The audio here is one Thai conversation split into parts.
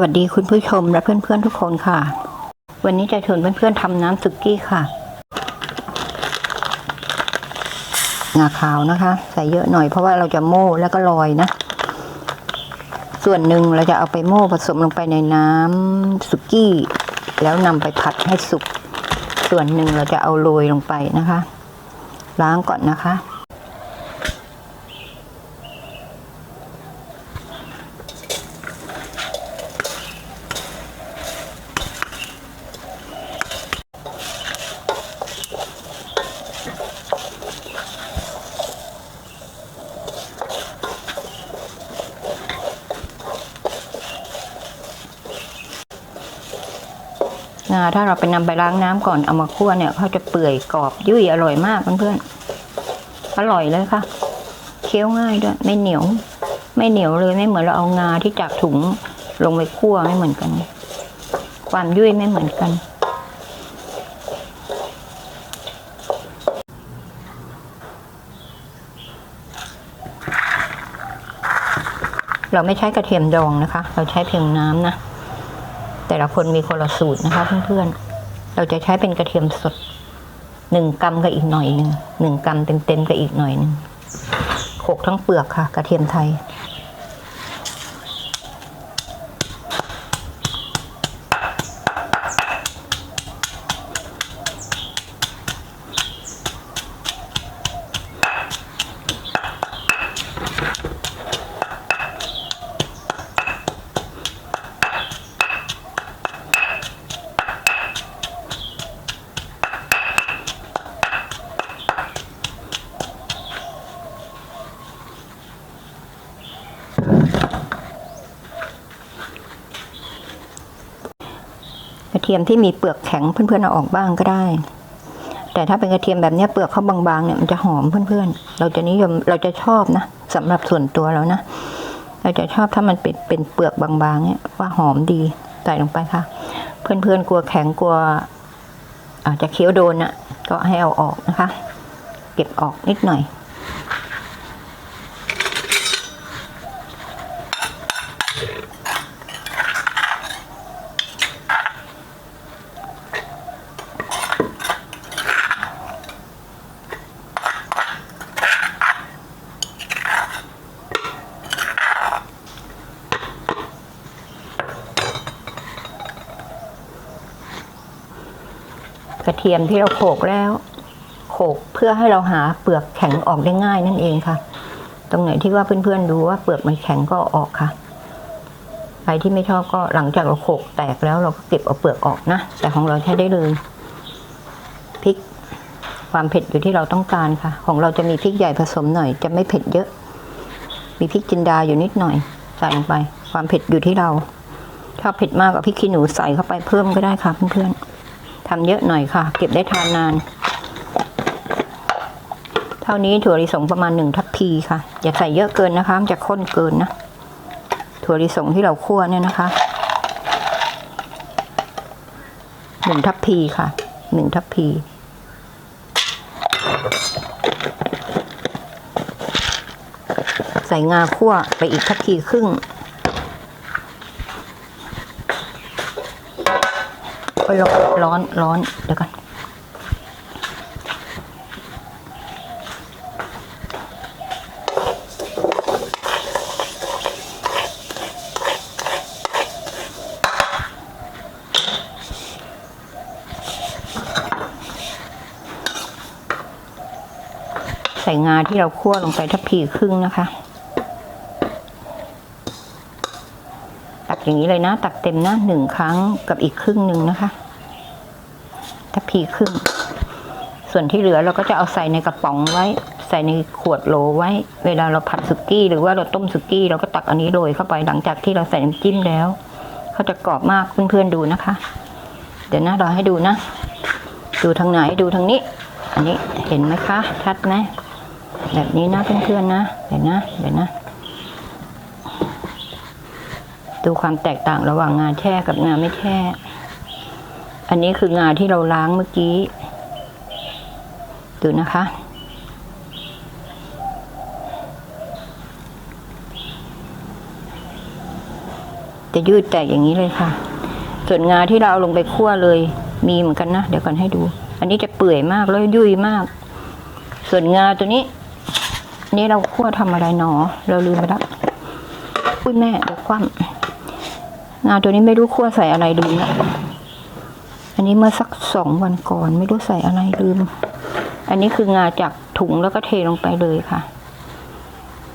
วัสดีคุณผู้ชมและเพื่อนๆทุกคนค่ะ วันนี้จะชวนเพื่อนๆทำน้ำสุกี้ค่ะ งาขาวนะคะ ใส่เยอะหน่อยเพราะว่าเราจะโม่แล้วก็ลอยนะ ส่วนหนึ่งเราจะเอาไปโม่ผสมลงไปในน้ำสุกี้ แล้วนำไปผัดให้สุก ส่วนหนึ่งเราจะเอาโรยลงไปนะคะ ล้างก่อนนะคะ ถ้าเราไปนำไปล้างน้ำก่อนเอามาคั่วเนี่ยเขาจะเปื่อยกรอบยุ่ยอร่อยมากเพื่อนๆอร่อยเลยค่ะ เคี้ยวง่ายด้วย ไม่เหนียว ไม่เหนียวเลยไม่เหมือนเราเอางาที่จากถุงลงไปคั่วไม่เหมือนกัน ความยุ่ยไม่เหมือนกัน เราไม่ใช้กระเทียมดองนะคะ เราใช้เพียงน้ำนะ แต่ละคนมีคนละสูตรนะคะ เพื่อนๆ เราจะใช้เป็นกระเทียมสดหนึ่งกรัมกับอีกหน่อยหนึ่งหนึ่งกรัมเต็มๆกับอีกหน่อยหนึ่งโขกทั้งเปลือกค่ะ กระเทียมไทย เทียมที่มีเปลือกแข็งเพื่อนๆเอาออกบ้างก็ได้ แต่ถ้าเป็นกระเทียมแบบนี้เปลือกเขาบางๆเนี่ยมันจะหอมเพื่อนๆ เราจะนิยมเราจะชอบนะสำหรับส่วนตัวเรานะเราจะชอบถ้ามันเป็นเป็นเปลือกบางๆเนี่ยว่าหอมดีใส่ลงไปค่ะ เพื่อนๆกลัวแข็งกลัว อาจจะเคี้ยวโดนอะ ก็ให้เอาออกนะคะ เก็บออกนิดหน่อย กระเทียมที่เราโขกแล้ว โขกเพื่อให้เราหาเปลือกแข็งออกได้ง่ายนั่นเองค่ะ ตรงไหนที่ว่าเพื่อนๆดูว่าเปลือกมันแข็งก็ออกค่ะใครที่ไม่ชอบก็หลังจากเราโขกแตกแล้วเราก็เก็บเอาเปลือกออกนะ แต่ของเราใช้ได้เลยพริกความเผ็ดอยู่ที่เราต้องการค่ะ ของเราจะมีพริกใหญ่ผสมหน่อย จะไม่เผ็ดเยอะ มีพริกจินดาอยู่นิดหน่อยใส่ลงไป ความเผ็ดอยู่ที่เราชอบเผ็ดมากกว่าพริกขี้หนูใส่เข้าไปเพิ่มก็ได้ค่ะเพื่อนๆ ทำเยอะหน่อยค่ะ เก็บได้ทานนาน เท่านี้ถั่วลิสงประมาณหนึ่งทัพพีค่ะ อย่าใส่เยอะเกินนะคะมันจะข้นเกินนะ ถั่วลิสงที่เราคั่วเนี่ยนะคะหนึ่งทัพพีค่ะหนึ่งทัพพีใส่งาคั่วไปอีกทัพพีครึ่ง โอ้ยร้อนร้อนเดี๋ยวกันใส่งาที่เราคั่วลงไปทัพพีครึ่งนะคะ ตัก อย่างนี้เลยนะ ตักเต็มนะหนึ่งครั้งกับอีกครึ่งหนึ่งนะคะถ้าพีครึ่ง ส่วนที่เหลือเราก็จะเอาใส่ในกระป๋องไว้ ใส่ในขวดโหลไว้ เวลาเราผัดสุกี้ หรือว่าเราต้มสุกี้ เราก็ตักอันนี้โรยเข้าไปหลังจากที่เราใส่น้ำจิ้มแล้วเขาจะกรอบมากเพื่อนๆดูนะคะ เดี๋ยวนะเราให้ดูนะ ดูทางไหนดูทางนี้ อันนี้เห็นไหมคะชัดไหมแบบนี้นะเพื่อนๆนะเดี๋ยวนะเดี๋ยวนะ ดูความแตกต่างระหว่างงาแช่กับงาไม่แช่ อันนี้คืองาที่เราล้างเมื่อกี้ ดูนะคะ จะยืดแตกอย่างนี้เลยค่ะ ส่วนงาที่เราเอาลงไปคั่วเลย มีเหมือนกันนะ เดี๋ยวก่อนให้ดู อันนี้จะเปื่อยมากแล้วยุ่ยมาก ส่วนงาตัวนี้ นี่เราคั่วทำอะไรหนอ เราลืมไปแล้วอุ้ยแม่เดี๋ยวคว่ำ งาตัวนี้ไม่รู้คั่วใส่อะไรลืมละอันนี้เมื่อสักสองวันก่อน ไม่รู้ใส่อะไรลืม อันนี้คืองาจากถุงแล้วก็เทลงไปเลยค่ะ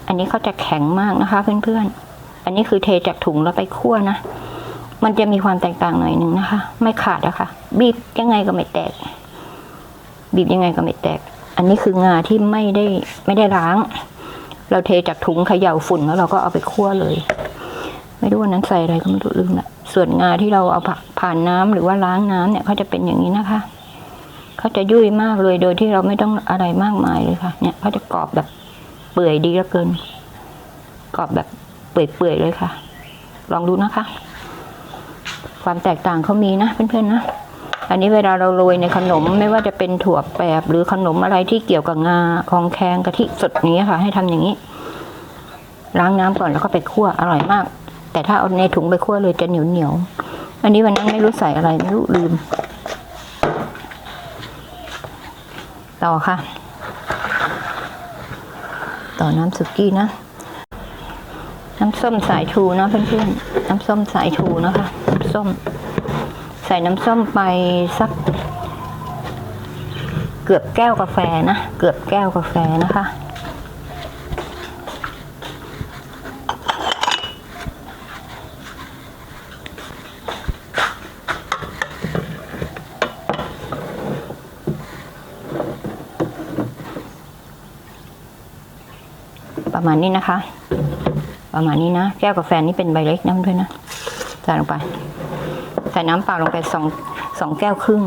อันนี้เขาจะแข็งมากนะคะเพื่อนๆ อันนี้คือเทจากถุงแล้วไปคั่วนะ มันจะมีความแตกต่างหน่อยหนึ่งนะคะ ไม่ขาดอะค่ะบีบยังไงก็ไม่แตก บีบยังไงก็ไม่แตก อันนี้คืองาที่ไม่ได้ไม่ได้ล้าง เราเทจากถุงเขย่าฝุ่นแล้วเราก็เอาไปคั่วเลย ไม่รู้วันนั้นใส่อะไรก็ไม่รู้ลืมละส่วนงาที่เราเอาผ่าผ่านน้ำหรือว่าล้างน้ำเนี่ยเขาจะเป็นอย่างนี้นะคะเขาจะยุ่ยมากเลยโดยที่เราไม่ต้องอะไรมากมายเลยค่ะ เนี่ยเขาจะกรอบแบบเปื่อยดีเหลือเกิน กรอบแบบเปื่อยๆเลยค่ะ ลองดูนะคะ ความแตกต่างเขามีนะเพื่อนๆนะอันนี้เวลาเราโรยในขนมไม่ว่าจะเป็นถั่วแปบหรือขนมอะไรที่เกี่ยวกับงาคองแคงกะทิสดนี้ค่ะ ให้ทำอย่างนี้ ล้างน้ำก่อนแล้วก็ไปคั่วอร่อยมาก แต่ถ้าเอาในถุงไปคั่วเลยจะเหนียวเหนียว อันนี้วันนั้นไม่รู้ใส่อะไรไม่รู้ลืม ต่อค่ะ ต่อน้ำสุกี้นะ น้ำส้มสายชูนะเพื่อนๆ น้ำส้มสายชูนะคะ น้ำส้ม ใส่น้ำส้มไปสัก เกือบแก้วกาแฟนะ เกือบแก้วกาแฟนะคะ ประมาณนี้นะคะ ประมาณนี้นะ แก้วกาแฟนี่เป็นใบเล็กน้ำด้วยนะใส่ลงไป ใส่น้ำเปล่าลงไปสองสองแก้วครึ่ง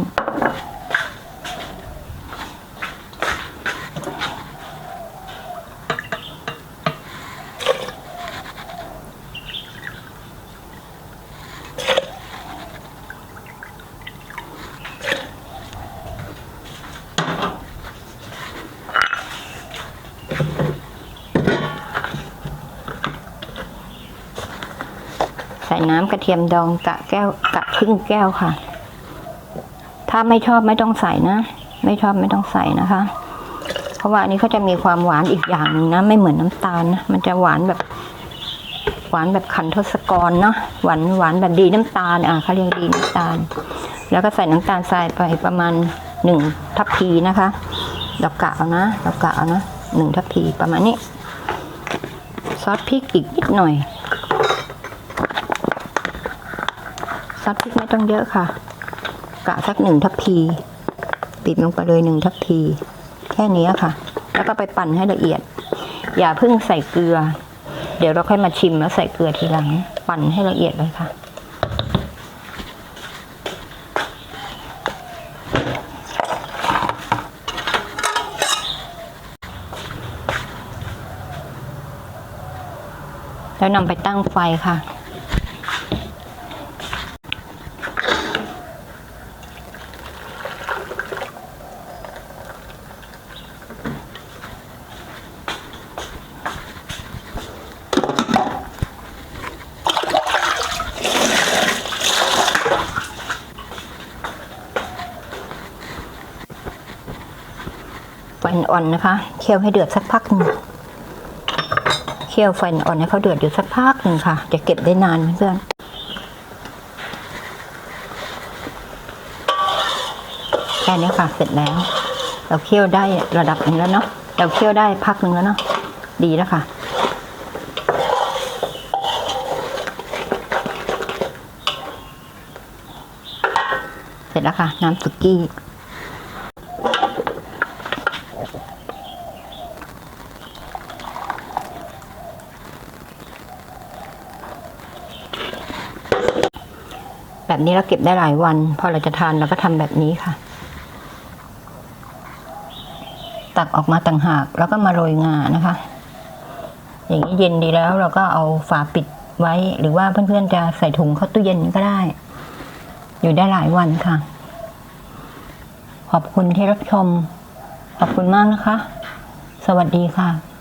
ใส่น้ำกระเทียมดองกะแก้วกะครึ่งแก้วค่ะ ถ้าไม่ชอบไม่ต้องใส่นะ ไม่ชอบไม่ต้องใส่นะคะ เพราะว่าอันนี้เขาจะมีความหวานอีกอย่างนึงนะ ไม่เหมือนน้ำตาลนะ มันจะหวานแบบ หวานแบบขันทศกรเนาะ หวานหวานแบบดีน้ำตาล อะเขาเรียกดีน้ำตาล แล้วก็ใส่น้ำตาลทรายไปประมาณหนึ่งทัพพีนะคะเรากะเอานะเรากะเอานะหนึ่งทัพพีประมาณนี้ ซอสพริกอีกนิดหน่อย ซอสพริกไม่ต้องเยอะค่ะ กะสักหนึ่งทัพพีบีบลงไปเลยหนึ่งทัพพี แค่นี้ค่ะ แล้วก็ไปปั่นให้ละเอียด อย่าเพิ่งใส่เกลือ เดี๋ยวเราค่อยมาชิมแล้วใส่เกลือทีหลัง ปั่นให้ละเอียดเลยค่ะ แล้วนำไปตั้งไฟค่ะ อ่อนๆนะคะ เคี่ยวให้เดือดสักพักหนึ่งเคี่ยวไฟอ่อนให้เขาเดือดอยู่สักพักหนึ่งค่ะ จะเก็บได้นานเพื่อนแค่นี้ค่ะเสร็จแล้ว เราเคี่ยวได้ระดับหนึ่งแล้วเนาะเราเคี่ยวได้พักหนึ่งแล้วเนาะดีแล้วค่ะเสร็จแล้วค่ะ น้ำสุกี้ แบบนี้เราเก็บได้หลายวัน พอเราจะทานเราก็ทำแบบนี้ค่ะ ตักออกมาต่างหากแล้วก็มาโรยงานะคะ อย่างนี้เย็นดีแล้วเราก็เอาฝาปิดไว้ หรือว่าเพื่อนๆจะใส่ถุงเข้าตู้เย็นก็ได้ อยู่ได้หลายวันค่ะ ขอบคุณที่รับชม ขอบคุณมากนะคะ สวัสดีค่ะ